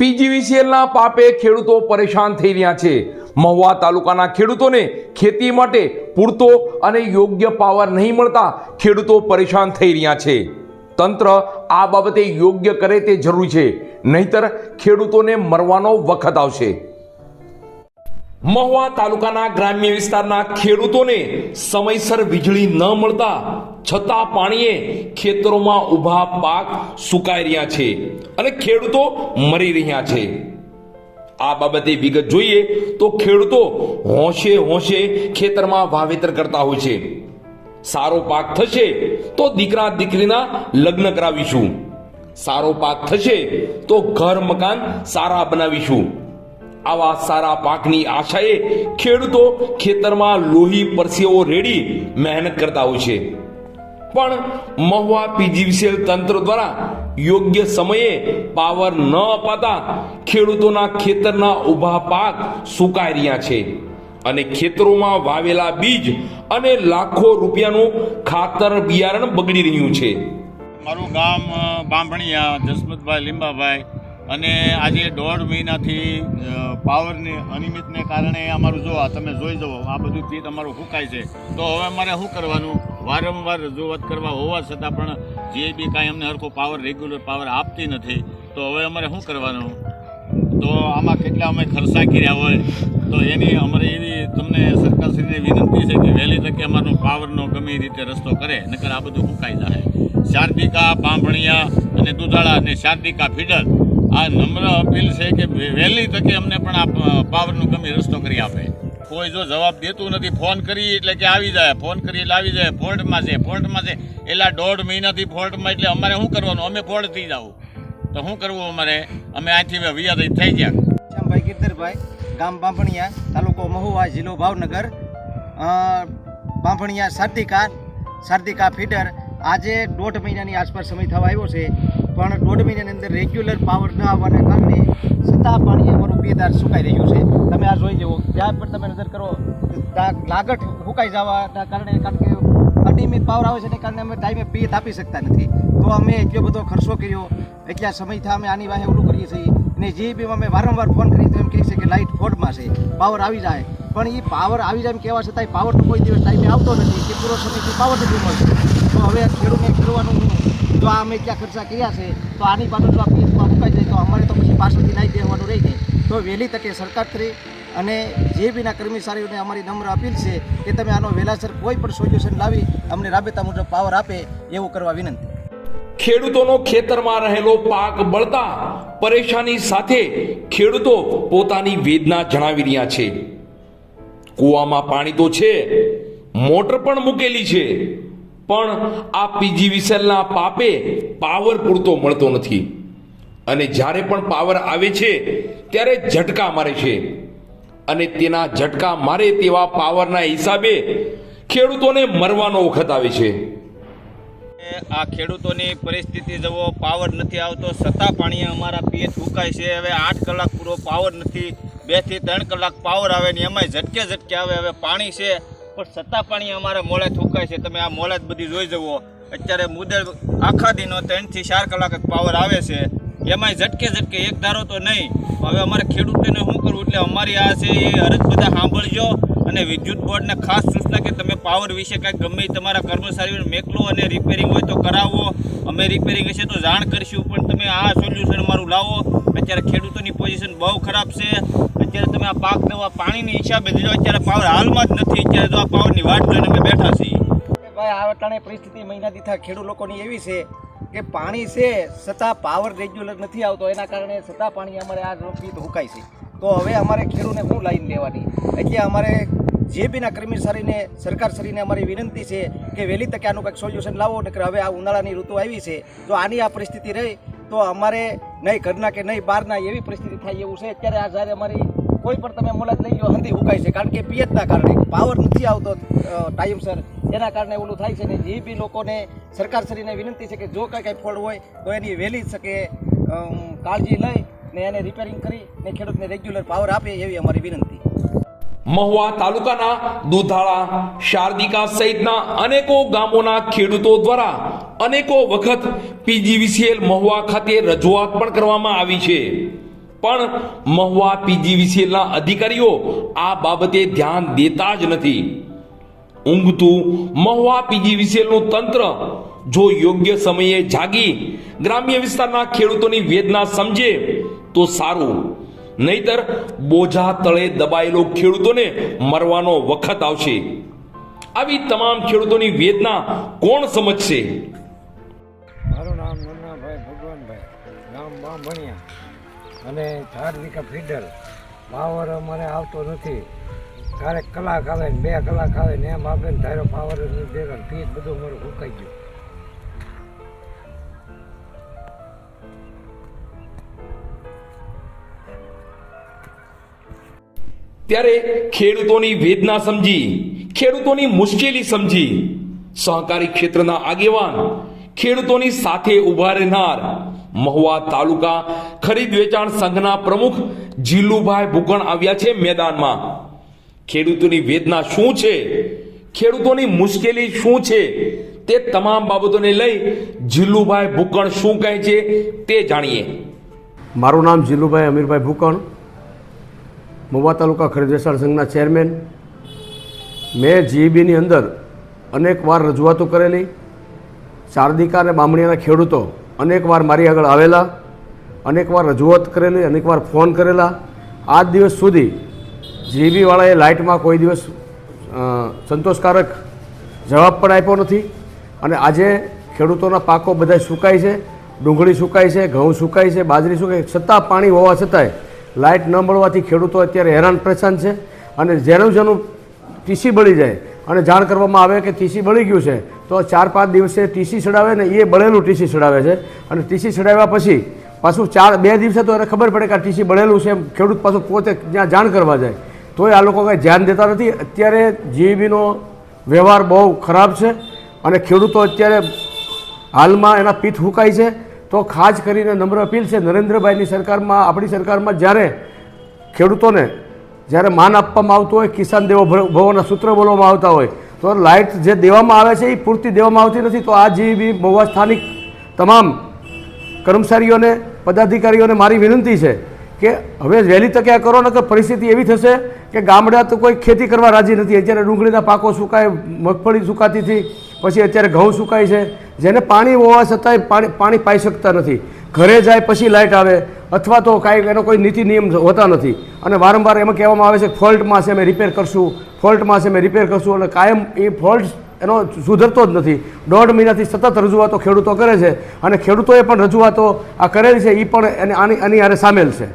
પીજીવીસીએલના પાપે ખેડૂતો પરેશાન થઈ રહ્યા છે. મહુવા તાલુકાના ખેડૂતોને ખેતી માટે પૂરતો અને યોગ્ય પાવર નહીં મળતા ખેડૂતો પરેશાન થઈ રહ્યા છે. તંત્ર આ બાબતે યોગ્ય કરે તે જરૂરી છે. નહીતર ખેડૂતોને મરવાનો વખત આવશે. મહુવા તાલુકાના ગ્રામ્ય વિસ્તારના ખેડૂતોને સમયસર વીજળી ન મળતા છતાં પાણીએ ખેતરોમાં ઊભા પાક સુકાઈ રહ્યા છે અને ખેડૂતો મરી રહ્યા છે. આ બાબતે વિગત જોઈએ તો ખેડૂતો હોંશે હોંશે ખેતરમાં વાવેતર કરતા હોય છે. સારો પાક થશે તો દીકરા દીકરીના લગ્ન કરાવીશું. સારો પાક થશે તો ઘર મકાન સારા બનાવીશું. આવા સારા પાકની આશાએ ખેડૂતો ખેતરમાં લોહી પરસેવો રેડી મહેનત કરતા હોય છે. પણ મહુવા પીજીવીસીએલ તંત્ર દ્વારા યોગ્ય સમયે પાવર ન અપાતા ખેડૂતોના ખેતરના ઊભા પાક સુકાઈ રહ્યા છે. અને ખેતરોમાં વાવેલા બીજ અને લાખો રૂપિયાનું ખાતર બિયારણ બગડી રહ્યું છે. મારું ગામ બાંભણિયા, જસમતભાઈ, લીંબાભાઈ. અને આજે દોઢ મહિનાથી પાવરની અનિયમિતને કારણે અમારું જો તમે જોઈ જવો આ બધું પીત અમારું ફૂંકાય છે, તો હવે અમારે શું કરવાનું? વારંવાર રજૂઆત કરવા હોવા છતાં પણ જે બી કાંઈ અમને હરખો પાવર રેગ્યુલર પાવર આપતી નથી, તો હવે અમારે શું કરવાનું? તો આમાં કેટલા અમે ખર્ચા કર્યા હોય, તો એની અમારે એવી તમને સરકારશ્રીને વિનંતી છે કે વહેલી તકે અમારો પાવરનો ગમે રીતે રસ્તો કરે, નકર આ બધું ફૂંકાઈ જાય શાર્દિકા, બાંભણિયા અને દુધાળા અને શાર્દિકા ફીડર આ નમ્ર અપીલ છે કે વહેલી તકે અમને પણ આ પાવરનું ગમે રસ્તો કરી આપે. કોઈ જો જવાબ દેતું નથી, ફોન કરી એટલે કે આવી જાય, ફોન કરી એટલે આવી જાય ફોર્ટમાં છે ફોર્ટમાં છે. એટલા દોઢ મહિનાથી ફોર્ટમાં એટલે અમારે શું કરવાનું? અમે ફોર્ટ થઈ જાવ તો શું કરવું અમારે? અમે અહીંથી વિયાદ થઈ ગયા. શ્યામભાઈ ગિરધરભાઈ, ગામ બાંભણિયા, તાલુકો મહુવા, જિલ્લો ભાવનગર. બાંભણિયા શારદિકા શારદિકા ફીડર. આજે દોઢ મહિનાની આસપાસ સમય થવા આવ્યો છે. પણ દોઢ મહિનાની અંદર રેગ્યુલર પાવર ન આવવાના કારણે છતાં પાણી અમારું બેદાર સુકાઈ રહ્યું છે. તમે આ જોઈ જુઓ જ્યાં પણ તમે નજર કરો લાગટ સુકાઈ જવાના કારણે, કારણ કે અનિયમિત પાવર આવે છે એને કારણે અમે ટાઈમે પેત આપી શકતા નથી. તો અમે એટલો બધો ખર્ચો કર્યો. એટલા સમયથી અમે આની વાહે ઓલું કરીએ છીએ. અને જે બી અમે વારંવાર ફોન કરીએ તો એમ કહે છે કે લાઇટ ફોલ્ટમાં છે. પાવર આવી જાય. પણ એ પાવર આવી જાય એમ કહેવા છતાંય પાવર તો કોઈ દિવસ ટાઈમે આવતો નથી. કે પૂરો સમયથી પાવર નથી મળતો તો હવે ખેડૂતને કરવાનું જો આ અમે ક્યાં ખર્ચા કર્યા છે, તો આની પાછળ જો આ પીએફમાં મુકાઈ જાય, તો અમારે તો પછી પાછળથી નહીં દેવાનું રહી જાય. તો વહેલી તકે સરકાર કરી અને જે બીના કર્મચારીઓને અમારી નમ્ર અપીલ છે કે તમે આનો વહેલાસર કોઈ પણ સોલ્યુશન લાવી, અમને રાબેતા મુજબ પાવર આપે એવું કરવા વિનંતી. ખેડૂતોનો ખેતરમાં રહેલો પાક બળતા, પરેશાની સાથે ખેડૂતો પોતાની વેદના જણાવી રહ્યા છે. કૂવામાં પાણી તો છે, મોટર પણ મૂકેલી છે. પણ આ પીજીવીસીએલના પાપે પાવર પૂરતો મળતો નથી. અને જ્યારે પણ પાવર આવે છે, ત્યારે ઝટકા મારે છે. અને તેના ઝટકા મારે તેવા પાવરના હિસાબે ખેડૂતોને મરવાનો વખત આવે છે. આ ખેડૂતોની પરિસ્થિતિ જવો પાવર નથી આવતો, સત્તા પાણી અમારા પીએચ ફૂંકાય છે. હવે આઠ કલાક પૂરો પાવર નથી, બેથી ત્રણ કલાક પાવર આવે ને એમાંય ઝટકે ઝટકે આવે, હવે પાણી છે. પણ સત્તા પાણી અમારે મોડે થૂંકાય છે. તમે આ મોડે જ બધી જોઈ જવો અત્યારે મુદર આખા દિનો ત્રણથી ચાર કલાક પાવર આવે છે. એમાંય ઝટકે ઝટકે એક ધારો તો નહીં. હવે અમારે ખેડૂતોને શું કરવું? એટલે અમારી આ છે એ અરજ બધા સાંભળજો અને વિદ્યુત બોર્ડને ખાસ સૂચના કે તમે પાવર વિશે કાંઈક ગમે તમારા કર્મચારીઓને મેકલો અને રિપેરિંગ હોય તો કરાવો. અમે રિપેરિંગ હશે તો જાણ કરીશું, પણ તમે આ સોલ્યુશન અમારું લાવો. અત્યારે ખેડૂતોની પોઝિશન બહુ ખરાબ છે. અત્યારે તમે આ પાક દવા પાણીની હિસાબે જો અત્યારે પાવર હાલમાં જ નથી, અત્યારે તો આ પાવરની વાટ જોઈને અમે બેઠા છીએ. ભાઈ, આ વટાણે પરિસ્થિતિ મહિનાથી દીથા ખેડૂત લોકોની એવી છે કે પાણી છે, છતાં પાવર રેગ્યુલર નથી આવતો. એના કારણે છતાં પાણી અમારે આ રોપી ધોકાય છે. તો હવે અમારે ખેડૂતને શું લાઈન લેવાની? એટલે અમારે જે બીના કર્મચારીને, સરકારશ્રીને અમારી વિનંતી છે કે વહેલી તકે આનું કંઈક સોલ્યુશન લાવો, નકર હવે આ ઉનાળાની ઋતુ આવી છે. તો આની આ પરિસ્થિતિ રહી, તો અમારે નહીં ઘરના કે નહીં બહારના એવી પરિસ્થિતિ થાય એવું છે. અત્યારે આ જ્યારે અમારી કોઈ પણ તમે મુલાકાત લઈ લો, હંધી ઉકાય છે. કારણ કે પિયતના કારણે, પાવર નથી આવતો ટાઈમસર એના કારણે ઓલું થાય છે ને, જે બી લોકોને સરકારશ્રીને વિનંતી છે કે જો કાંઈ કાંઈ ફળ હોય, તો એની વહેલી શકે કાળજી લઈ ને એને રિપેરિંગ કરી ને ખેડૂતને રેગ્યુલર પાવર આપે એવી અમારી વિનંતી. મહુવા તાલુકાના દુધાળા, શારદિકા સહિતના અનેકો ગામોના ખેડૂતો દ્વારા અનેકો વખત પીજીવીસીએલ મહુવા ખાતે રજૂઆત પણ કરવામાં આવી છે. પણ મહુવા પીજીવીસીએલના અધિકારીઓ આ બાબતે ધ્યાન દેતા જ નથી. ઊંઘતું મહુવા પીજીવીસીએલનું તંત્ર જો યોગ્ય સમયે જાગી ગ્રામ્ય વિસ્તારના ખેડૂતોની વેદના સમજે તો સારું. નહીતર બોજા તળે દબાયેલો ખેડૂતોને મરવાનો વખત આવશે. આવી તમામ ખેડૂતોની વેદના કોણ સમજશે? મારું નામ નન્નાભાઈ ભગવાનભાઈ. ગામ બાંભણિયા. અને ધાર્મિકા ફીડર. પાવર અમારે આવતો નથી. ક્યારેક કલાક આવે ને બે કલાક આવે ને એમ આપે ને ધારો પાવર જ નથી દેતો ફીસ બધું મારું ફૂંકાઈ ગયું. ત્યારે ખેડૂતોની વેદના સમજી, ખેડૂતોની મુશ્કેલી સમજી. સહકારી ક્ષેત્રના આગેવાન ખેડૂતોની સાથે ઊભા રહેનાર મહુવા તાલુકા ખરીદ વેચાણ સંઘના પ્રમુખ જીલુભાઈ ભૂકણ આવ્યા છે મેદાનમાં. ખેડૂતોની વેદના શું છે? ખેડૂતોની મુશ્કેલી શું છે? તે તમામ બાબતોને લઈ જીલુભાઈ ભૂકણ શું કહે છે તે જાણીએ. મારું નામ જીલુભાઈ અમીરભાઈ ભૂકણ મહુવા તાલુકા ખરીદ વેચાણ સંઘના ચેરમેન. મેં જીઈબીની અંદર અનેક વાર રજૂઆતો કરેલી. શારદિકા અને બામણીયાના ખેડૂતો અનેક વાર મારી આગળ આવેલા, અનેકવાર રજૂઆત કરેલી, અનેકવાર ફોન કરેલા. આજ દિવસ સુધી જીબીવાળાએ લાઇટમાં કોઈ દિવસ સંતોષકારક જવાબ પણ આપ્યો નથી. અને આજે ખેડૂતોના પાકો બધા સુકાય છે, ડુંગળી સુકાય છે, ઘઉં સુકાય છે, બાજરી સુકાય છતાં પાણી હોવા છતાંય લાઇટ ન મળવાથી ખેડૂતો અત્યારે હેરાન પરેશાન છે. અને જેનું જેનું ટીસી બળી જાય, અને જાણ કરવામાં આવે કે ટીસી બળી ગયું છે તો ચાર પાંચ દિવસે ટીસી ચડાવે ને એ બળેલું ટીસી ચડાવે છે. અને ટીસી ચડાવ્યા પછી પાછું ચાર બે દિવસે તો એને ખબર પડે કે આ ટીસી બળેલું છે ખેડૂત પાછું પોતે ત્યાં જાણ કરવા જાય. તોય આ લોકો કંઈ ધ્યાન દેતા નથી. અત્યારે જીવીનો વ્યવહાર બહુ ખરાબ છે અને ખેડૂતો અત્યારે હાલમાં એના પીઠ હુકાય છે. તો ખાસ કરીને નમ્ર અપીલ છે નરેન્દ્રભાઈની સરકારમાં, આપણી સરકારમાં જ્યારે ખેડૂતોને જ્યારે માન આપવામાં આવતું હોય, કિસાન દેવો ભવોના સૂત્ર બોલવામાં આવતા હોય તો લાઇટ જે દેવામાં આવે છે એ પૂરતી દેવામાં આવતી નથી. તો આ જેવી મહુવા સ્થાનિક તમામ કર્મચારીઓને, પદાધિકારીઓને મારી વિનંતી છે કે હવે વહેલી તકે આ કરો, નકર પરિસ્થિતિ એવી થશે કે ગામડા તો કોઈ ખેતી કરવા રાજી નથી. અત્યારે ડુંગળીના પાકો સુકાય, મગફળી સુકાતી હતી, પછી અત્યારે ઘઉં સુકાય છે. જેને પાણી હોવા છતાંય પાણી પાણી પાઈ શકતા નથી. ઘરે જાય પછી લાઇટ આવે, અથવા તો કાંઈ એનો કોઈ નીતિ નિયમ હોતા નથી. અને વારંવાર એમાં કહેવામાં આવે છે ફોલ્ટમાં છે, અમે રિપેર કરશું. ફોલ્ટમાં છે, મેં રિપેર કરશું એટલે કાયમ એ ફોલ્ટ એનો સુધરતો જ નથી. દોઢ મહિનાથી સતત રજૂઆતો ખેડૂતો કરે છે અને ખેડૂતોએ પણ રજૂઆતો આ કરેલી છે એ પણ એને આની આની હારે સામેલ છે.